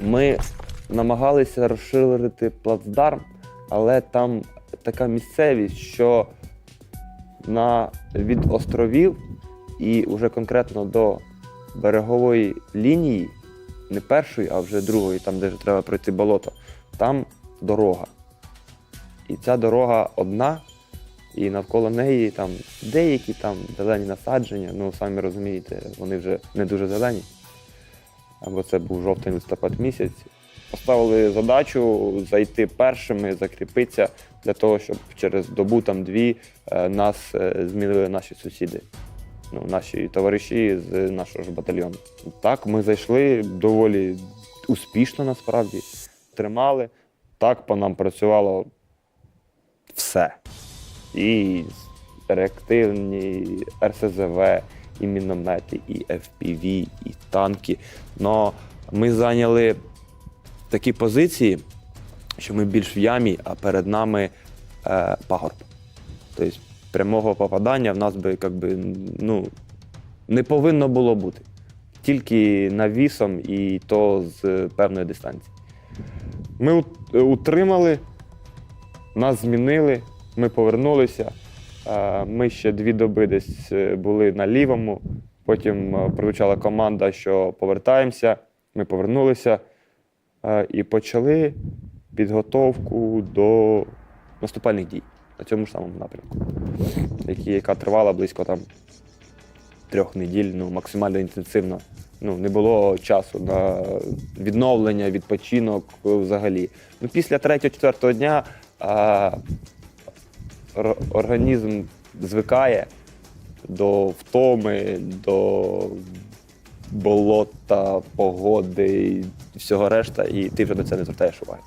Ми намагалися розширити плацдарм, але там така місцевість, що на, від островів і вже конкретно до берегової лінії, не першої, а вже другої, там, де ж треба пройти болото, там дорога. І ця дорога одна, і навколо неї там деякі там зелені насадження, ну самі розумієте, вони вже не дуже зелені. Або це був жовтий листопад місяць. Поставили задачу зайти першими, закріпитися для того, щоб через добу там дві е, нас е, змінили наші сусіди, ну, наші товариші з нашого ж батальйону. Так, ми зайшли доволі успішно насправді, тримали. Так по нам працювало все. І реактивні РСЗВ, і міномети, і FPV, і танки. Но ми зайняли такі позиції, що ми більш в ямі, а перед нами е, пагорб. Тобто прямого попадання в нас би, би, ну, не повинно було бути. Тільки навісом і то з певної дистанції. Ми утримали, нас змінили, ми повернулися. Е, Ми ще дві доби десь е, були на лівому. Потім е, прозвучала команда, що повертаємося. Ми повернулися і почали підготовку до наступальних дій на цьому ж самому напрямку, яка тривала близько там трьох неділь, ну максимально інтенсивно. Ну, не було часу на відновлення, відпочинок взагалі. Ну, після третього-четвертого дня організм звикає до втоми, до болота, погоди і всього решта, і ти вже на це не звертаєш уваги.